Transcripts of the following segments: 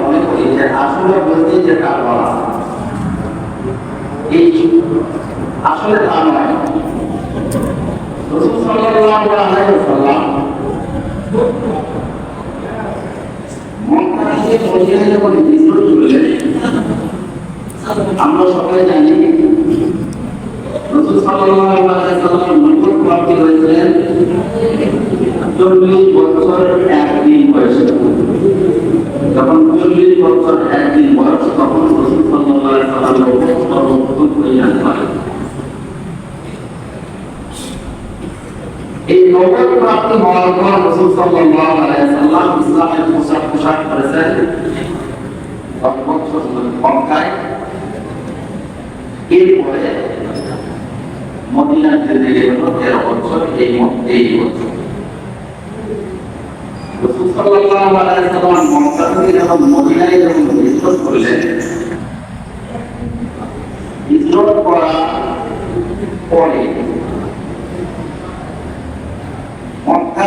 মনে করি যে আসলে বলতে যেটা বলা এই আসলে তা নয় রসুল মক্কা থেকে মদিনায় যখন হিজরত করলেন আমরা সবাই জানি রসুল সাল্লাল্লাহু আলাইহি বছর বয়সে, তখন রসুল সাল্লাল্লাহু আলাইহি এই নবুয়ত প্রাপ্তি হওয়ার পর রসুল সাল্লাল্লাহু আলাইহি ওয়াসাল্লাম ইসলামের পোশাক পোশাক করেছেন বছর মক্কায়। এরপরে মদিনার তেরো বছর এই এই বছর। মদিনায় যখন করলেন পরে মক্কা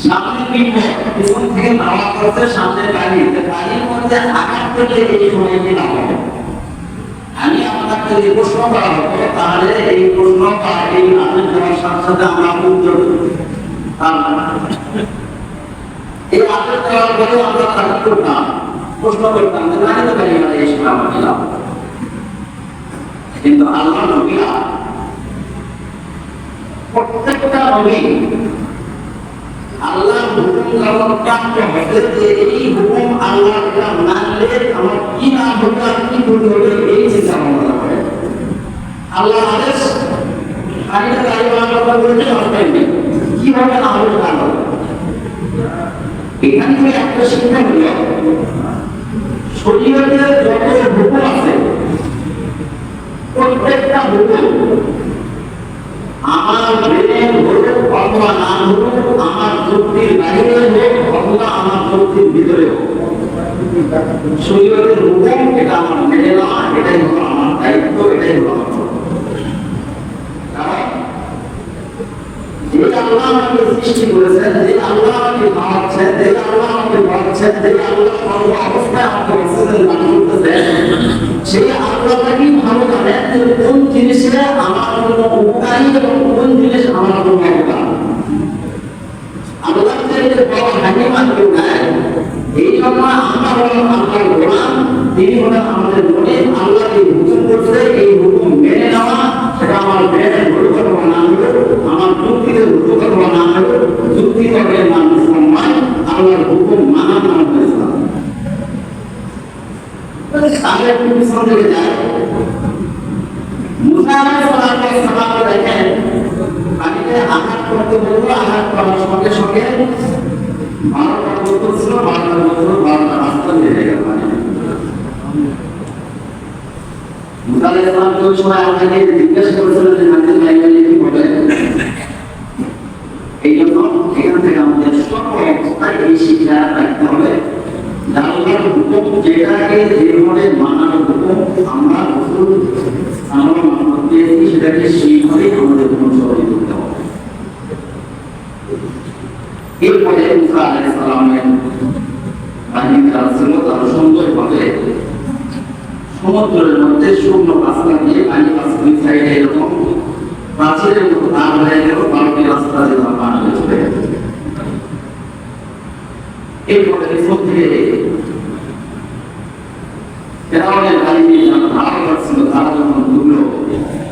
সামনে বিপদ পিছন থেকে নামা করছে সামনে গাড়ি গাড়ির মধ্যে আঘাত করলে এই সময় কি আমি আপনাকে যদি প্রশ্ন করা হতো তাহলে এই প্রশ্ন এই নামের দেওয়ার সাথে সাথে আমরা উত্তর এই আদেশ দেওয়ার পরে আমরা তাকে করতাম প্রশ্ন করতাম যে না তো পারি এই সময় দিলাম কিন্তু আল্লাহ নবীরা প্রত্যেকটা নবী হুকুম প্রাপ্ত হবে যে এই হুকুম আল্লাহ এটা মানলে আমার কি না হবে আর কি করতে হবে এই চিন্তা ভাবনা করে। আল্লাহ আদেশ আইনে গাড়ি বাংলা কথা বলতে হবে কীভাবে না হবে না। হবে এখান থেকে একটা শিক্ষা হলো শরীরের যত হুকুম আছে, প্রত্যেকটা হুকুম আমার ব্রেনে অথবা না হোক আমার যুক্তির বাইরে হোক অথবা আমার যুক্তির ভিতরে হোক শরীরের হুকুম এটা আমার মেনে নেওয়া এটাই হলো আমার দায়িত্ব এটাই হলো আমার কোন জিনিসে আমার জন্য উপকারী এবং কোন জিনিস আমার জন্য আল্লাহ যে বড় হাকিমান কেউ নাই গোলাম তিনি হলেন আঘাত করতে বলব আঘাত করার সঙ্গে সঙ্গে বারোটা বোতল ছিল বারোটা বোতল বারোটা রাস্তা বেড়ে গেল সালাম ওই সময় আমাকে জিজ্ঞাসা করেছিলেন যে নাজিল লাইব্রেরি কি বলে এই জন্য এখান থেকে আমাদের সব অবস্থায় এই শিক্ষা রাখতে হবে আল্লাহর হুকুম যেটাকে যেভাবে মানার হুকুম আমরা রসুল আমরা মানব সেটাকে সেইভাবে আমাদের অনুসরণ করতে হবে এরপরে মুসা আলাইহিস সালামের বাহিনী তার ছিল তার সুন্দরভাবে সমুদ্রের মধ্যে শুকনো রাস্তা দিয়ে পানি পাঁচ দুই সাইডে এরকম প্রাচীরের মতো তার হয়ে গেল বারোটি রাস্তা দিয়ে তারা হয়ে চলে গেল। এরপরে পেছন থেকে ফেরাউনের বাহিনী যারা ধারা করছিল তারা যখন ঢুকলো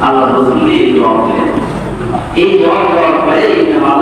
আল্লাহ রসুল এই দোয়া দেওয়ার পরে নামাজ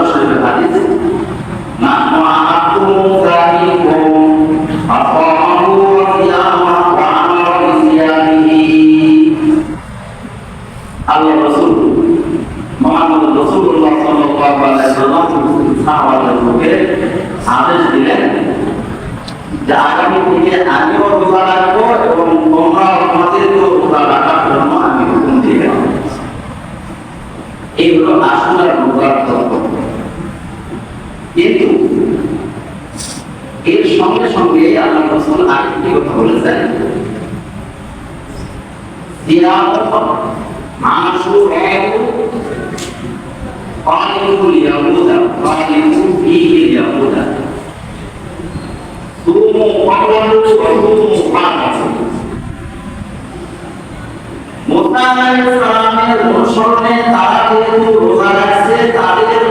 অনুসরণে তারা যেহেতু রোজা রাখছে তাদের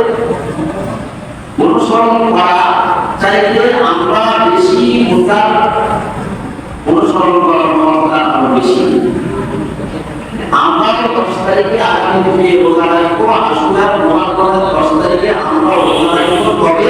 অনুসরণ করা চাইলে আমরা বেশি মুসা অনুসরণ করার ক্ষমতা আরও বেশি আমরা দশ তারিখে আগামী দিনে রোজা রাখব আসুরার মহাকরণের দশ তারিখে আমরা রোজা রাখব তবে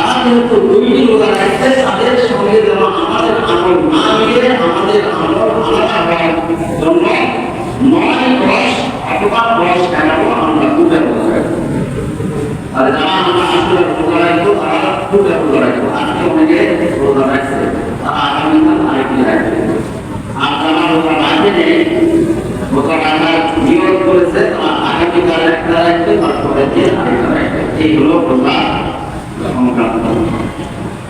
তারা রাখছে তাদের সঙ্গে যেন আমাদের আমল না মিলে আমাদের আমল আলাদা হওয়ার জন্য নয় দশ অথবা দশ এগারো আমরা দুটো রোজা রাখব আর যারা আমরা রাখব। আজকে অনেকে রোজা রাখছে রাখবে আর যারা রোজা রাখবে রোজা এইগুলো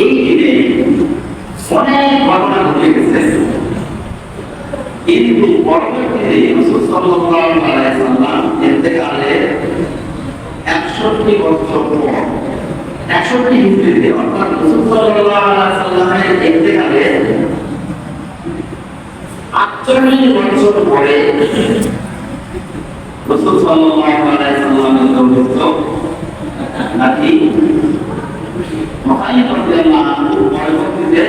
এই দিনে অনেক ঘটনা ঘটে গেছে। কিন্তু পরবর্তীতে রাসূল সাল্লাল্লাহু আলাইহি সাল্লাম ইন্তেকালের 61 বছর পর 61 অর্থাৎ রাসূল সাল্লাল্লাহু আলাইহি সাল্লামের ইন্তেকালের 48 বছর পরে রাসূল সাল্লাল্লাহু আলাইহি সাল্লামের দৌলত নাকি মহাইম রাদিয়াল্লাহু আনহু পরবর্তীতে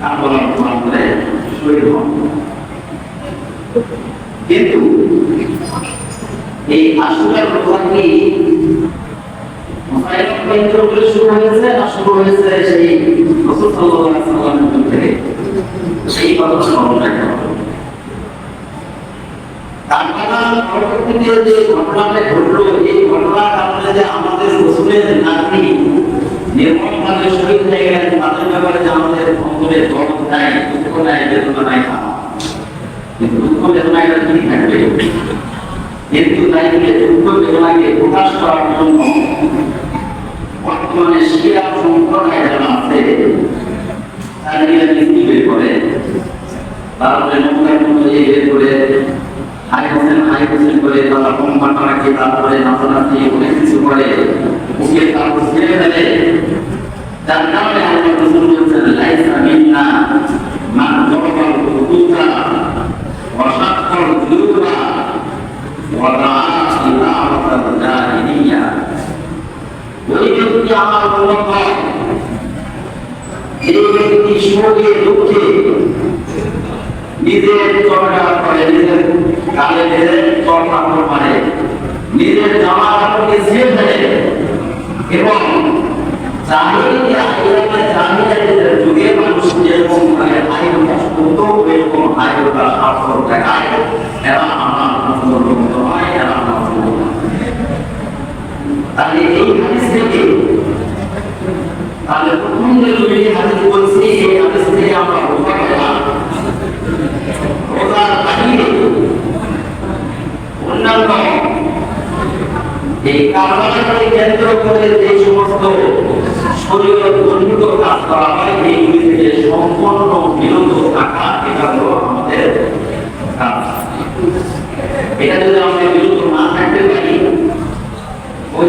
কারবালার প্রান্তরে শহীদ হন। কিন্তু এই আশুরার কথা কি করে শুরু হয়েছে না শুরু হয়েছে সেই রাসূল সাল্লাল্লাহু আলাইহি সাল্লামের থেকে। সেই কথা স্মরণ পরবর্তীতে যে ঘটনাটা ঘটলো, এই ঘটনার কারণে যে আমাদের রসুলের নাতি নির্মমভাবে শহীদ হয়ে গেলেন, তাদের ব্যাপারে যে আমাদের অন্তরে দরদ নাই, দুঃখ নাই, বেদনা নাই খাওয়া কিন্তু দুঃখ বেদনা এটা কি থাকবে। কিন্তু তাই দুঃখ বেদনাকে প্রকাশ করার জন্য বর্তমানে শিয়া সম্প্রদায় যারা আছে, তারা বের করে? হাই হোসেন, হাই করে, তারা তারপরে অনেক কিছু করে। ওকে যার কারণে আল্লাহ রসুল বলছেন, লাইসা মিন্না মান জাহিলিয়া। ফেলে এবং মানে আইন করতো এরকম আমার পছন্দ হয় এরা আমার পছন্দ নয়। তাহলে এই হাদিস থেকে তাহলে প্রথম যে দুইটি হাদিস বলছি এই হাদিস থেকে আমরা বোঝা পেলাম রোজার বাহিরে অন্যান্য এই কারবালাকে কেন্দ্র করে যে সমস্ত শরীর বর্ণিত কাজ করা হয় এইগুলি থেকে সম্পূর্ণ বিরত থাকা এটা হলো আমাদের কাজ এটা যদি আমরা বিরত না থাকতে পারি ওই